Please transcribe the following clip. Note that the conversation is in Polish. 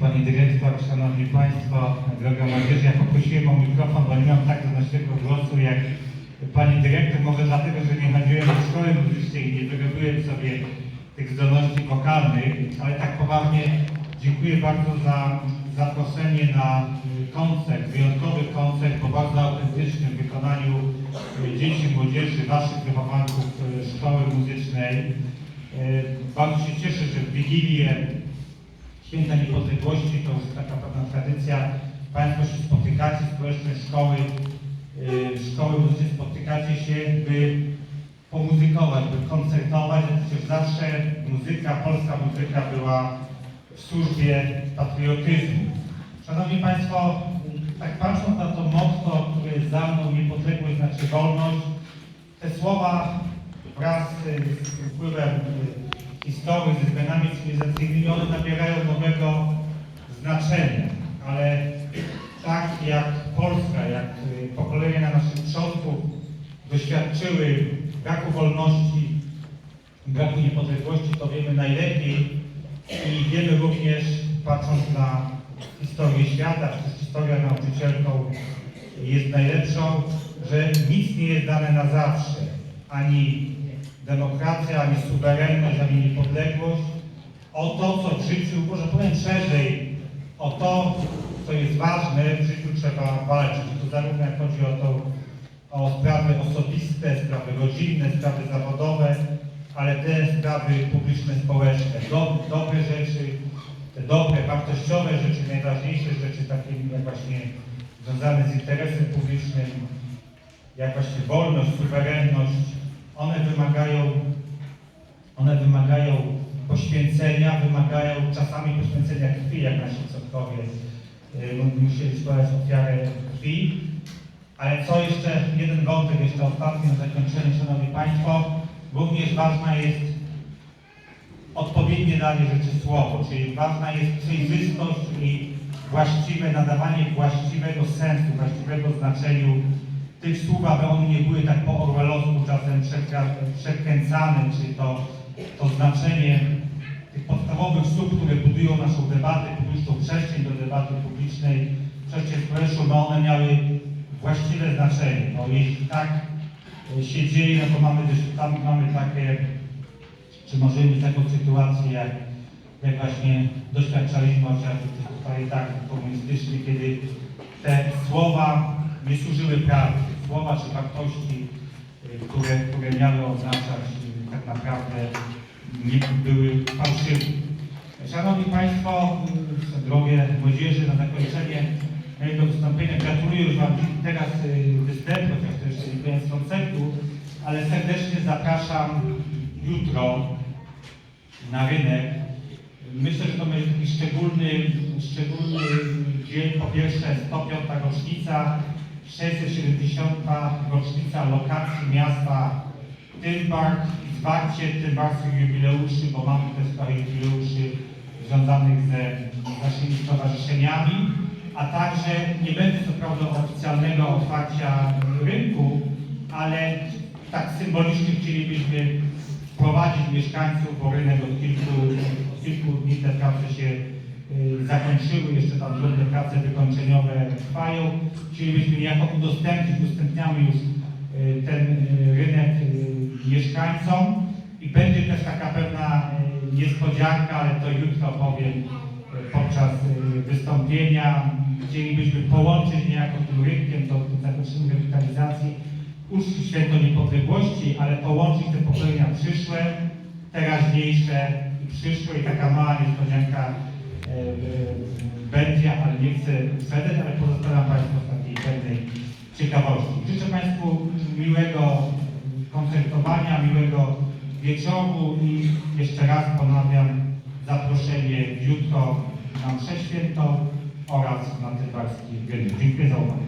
Pani Dyrektor, Szanowni Państwo, droga młodzież, ja poprosiłem o mikrofon, bo nie mam tak donośnego głosu jak Pani Dyrektor, może dlatego, że nie chodziłem do szkoły muzycznej i nie wyrobiłem sobie tych zdolności wokalnych, ale tak poważnie dziękuję bardzo za zaproszenie na koncert, wyjątkowy koncert po bardzo autentycznym wykonaniu dzieci, młodzieży, Waszych wychowanków szkoły muzycznej. Y, Bardzo się cieszę, że w Wigilię Święta Niepodległości to już taka pewna tradycja. Państwo się spotykacie, społeczność szkoły, yy, szkoły muzyczne spotykacie się, by pomuzykować, by koncertować. Przecież zawsze muzyka, polska muzyka była w służbie patriotyzmu. Szanowni Państwo, tak patrząc na to motto, które jest za mną, niepodległość znaczy wolność, te słowa wraz y, z wpływem y, historii, ze zmianami cywilizacyjnymi, one nabierają nowego znaczenia. Ale tak jak Polska, jak y, pokolenia naszych przodków doświadczyły braku wolności, braku niepodległości, to wiemy najlepiej i wiemy również, patrząc na historię świata, przecież historia nauczycielką jest najlepszą, że nic nie jest dane na zawsze. Ani demokracja, ani suwerenność, ani niepodległość. O to, co w życiu, może powiem szerzej, o to, co jest ważne, w życiu trzeba walczyć. To zarówno jak chodzi o to, o sprawy osobiste, sprawy rodzinne, sprawy zawodowe, ale te sprawy publiczne, społeczne. Do, dobre rzeczy, te dobre, wartościowe rzeczy, najważniejsze rzeczy, takie jak właśnie związane z interesem publicznym, jak właśnie wolność, suwerenność, wymagają, one wymagają poświęcenia, wymagają czasami poświęcenia krwi, jak nasi przodkowie y, musieli składać ofiarę krwi. Ale co jeszcze, jeden wątek jeszcze ostatni na zakończenie, Szanowni Państwo, również ważna jest odpowiednie danie rzeczy słowo, czyli ważna jest przejrzystość i właściwe nadawanie właściwego sensu, właściwego znaczeniu tych słów, aby one nie były tak po orwellowsku czasem przekręcane, czy to, to znaczenie tych podstawowych słów, które budują naszą debatę publiczną, przestrzeń do debaty publicznej, przestrzeń społeczną, no one miały właściwe znaczenie. No, jeśli tak e, się dzieje, no to mamy, tam mamy takie, czy możemy mieć taką sytuację, jak, jak właśnie doświadczaliśmy chociażby w tych totalitarnych komunistycznych, kiedy te słowa nie służyły prawdzie. Słowa czy wartości, y, które, które miały oznaczać y, tak naprawdę nie były fałszywe. Szanowni Państwo, y, drogie młodzieży, na zakończenie mojego wystąpienia gratuluję już Wam teraz występu, chociaż to jeszcze nie koniec koncertu, ale serdecznie zapraszam jutro na rynek. Myślę, że to będzie taki szczególny, szczególny dzień. Po pierwsze 105. rocznica, 670. rocznica lokacji miasta Tymbark i zwarcie tymbarskich jubileuszy, bo mamy też parę jubileuszy związanych ze naszymi stowarzyszeniami, a także nie będzie to prawda oficjalnego otwarcia rynku, ale tak symbolicznie chcielibyśmy wprowadzić mieszkańców, bo rynek od kilku, kilku dni te prace się y, zakończyły, jeszcze tam drobne prace wykończeniowe trwają. Chcielibyśmy niejako udostępnić, udostępniamy już y, ten y, rynek y, mieszkańcom i będzie też taka pewna niespodzianka, ale to jutro powiem podczas wystąpienia. Chcielibyśmy połączyć niejako tym rynkiem, to zakończenie rewitalizacji, uczcić święto niepodległości, ale połączyć te pokolenia przyszłe, teraźniejsze i przyszłe i taka mała niespodzianka e, e, będzie, ale nie chcę uprzedzać, ale pozostawiam Państwu w takiej pewnej ciekawości. Życzę Państwu miłego koncertowania, miłego wieczoru i jeszcze raz ponawiam zaproszenie jutro na mszę świętą oraz na Tybarski. Dziękuję za uwagę.